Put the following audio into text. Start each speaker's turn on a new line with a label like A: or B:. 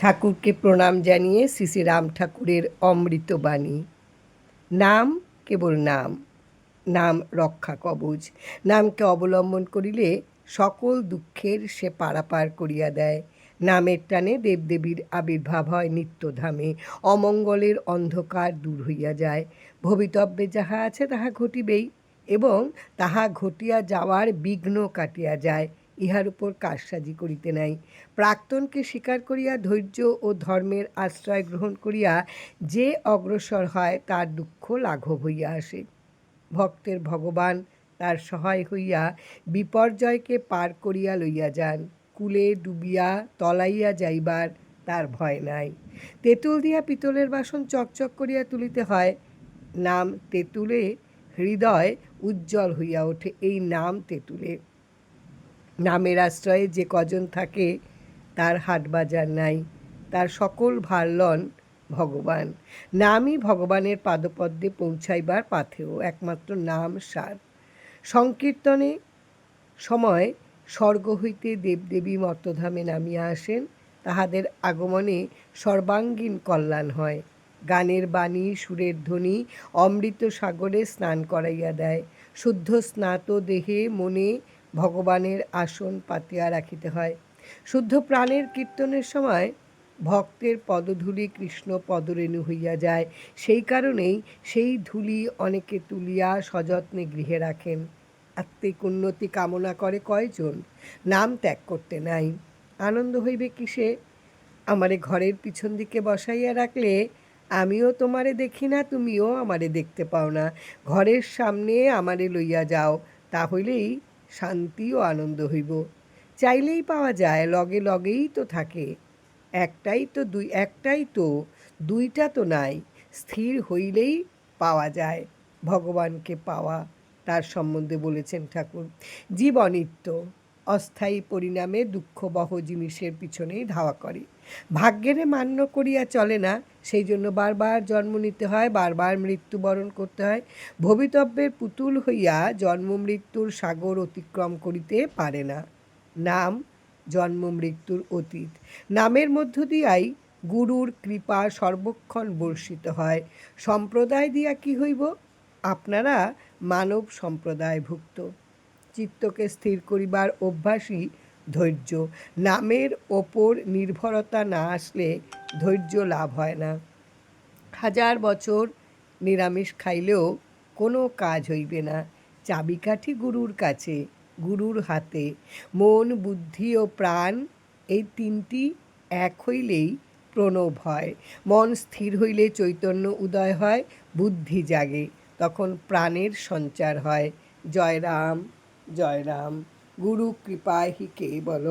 A: ঠাকুরকে প্রণাম জানিয়ে শ্রী রাম ঠাকুরের অমৃতবাণী নাম কেবল নাম নাম রক্ষা কবচ। নামকে অবলম্বন করিলে সকল দুঃখের সে পারাপার করিয়া দেয়। নামের টানে দেবদেবীর আবির্ভাব হয় নিত্যধামে। অমঙ্গলের অন্ধকার দূর হইয়া যায়। ভবিতব্যে যাহা আছে তাহা ঘটিবেই এবং তাহা ঘটিয়া যাওয়ার বিঘ্ন কাটিয়া যায়। ইহার উপর কাজসাজি করিতে নাই। প্রাক্তনকে স্বীকার করিয়া ধৈর্য ও ধর্মের আশ্রয় গ্রহণ করিয়া যে অগ্রসর হয়, তার দুঃখ লাঘব হইয়া আসে। ভক্তের ভগবান তার সহায় হইয়া বিপর্যয়কে পার করিয়া লইয়া যান। কুলে ডুবিয়া তলাইয়া যাইবার তার ভয় নাই। তেঁতুল দিয়া পিতলের বাসন চকচক করিয়া তুলিতে হয়। নাম তেঁতুলে, হৃদয় উজ্জ্বল হইয়া ওঠে। এই নাম তেঁতুলে। নামের আশ্রয়ে যে কজন থাকে, তার হাট বাজার নাই, তার সকল ভার লন ভগবান। নামই ভগবানের পাদপদ্মে পৌঁছাইবার পাথেও একমাত্র নাম সার। সংকীর্তনে সময় স্বর্গ হইতে দেবদেবী মর্তধামে নামিয়া আসেন, তাহাদের আগমনে সর্বাঙ্গীন কল্যাণ হয়। গানের বাণী, সুরের ধ্বনি, অমৃত সাগরে স্নান করাইয়া দেয়। শুদ্ধ স্নাত দেহে মনে ভগবানের আসন পাতিয়া রাখিতে হয়। শুদ্ধ প্রাণের কীর্তনের সময় ভক্তের পদধূলি কৃষ্ণ পদরেণু হইয়া যায়। সেই কারণেই সেই ধূলি অনেকে তুলিয়া সযত্নে গৃহে রাখেন। আত্মিক উন্নতি কামনা করে কয়জন, নাম ত্যাগ করতে নাই। আনন্দ হইবে কিসে? আমারে ঘরের পিছন দিকে বসাইয়া রাখলে আমিও তোমারে দেখি না, তুমিও আমারে দেখতে পাও না। ঘরের সামনে আমারে লইয়া যাও তাহলেই শান্তি ও আনন্দ হইব। চাইলেই পাওয়া যায়, লগে লগেই তো থাকে। একটাই তো দুই, একটাই তো, দুইটা তো নাই। স্থির হইলেই পাওয়া যায়, ভগবানকে পাওয়া। তার সম্বন্ধে বলেছেন ঠাকুর। জীব অনিত্য অস্থায়ী পরিণামে দুঃখবহ জিনিসের পিছনেই ধাওয়া করে। ভাগ্যেরে মান্য করিয়া চলে না, সেই জন্য বারবার জন্ম নিতে হয়, বারবার মৃত্যুবরণ করতে হয়। ভবিতব্যের পুতুল হইয়া জন্ম মৃত্যুর সাগর অতিক্রম করিতে পারে না। নাম, জন্ম মৃত্যুর অতীত। নামের মধ্য দিয়াই গুরুর কৃপা সর্বক্ষণ বর্ষিত হয়। সম্প্রদায় দিয়া কি হইব? আপনারা মানব সম্প্রদায়ভুক্ত। চিত্তকে স্থির করিবার অভ্যাসই ধৈর্য। নামের ওপর নির্ভরতা না আসলে ধৈর্য লাভ হয় না। হাজার বছর নিরামিষ খাইলেও কোনো কাজ হইবে না। চাবিকাঠি গুরুর কাছে, গুরুর হাতে। মন, বুদ্ধি ও প্রাণ এই তিনটি এক হইলেই প্রণব হয়। মন স্থির হইলে চৈতন্য উদয় হয়, বুদ্ধি জাগে। তখন প্রাণের সঞ্চার হয়। জয় রাম জয় রাম গুরু কৃপায় হি কে বলো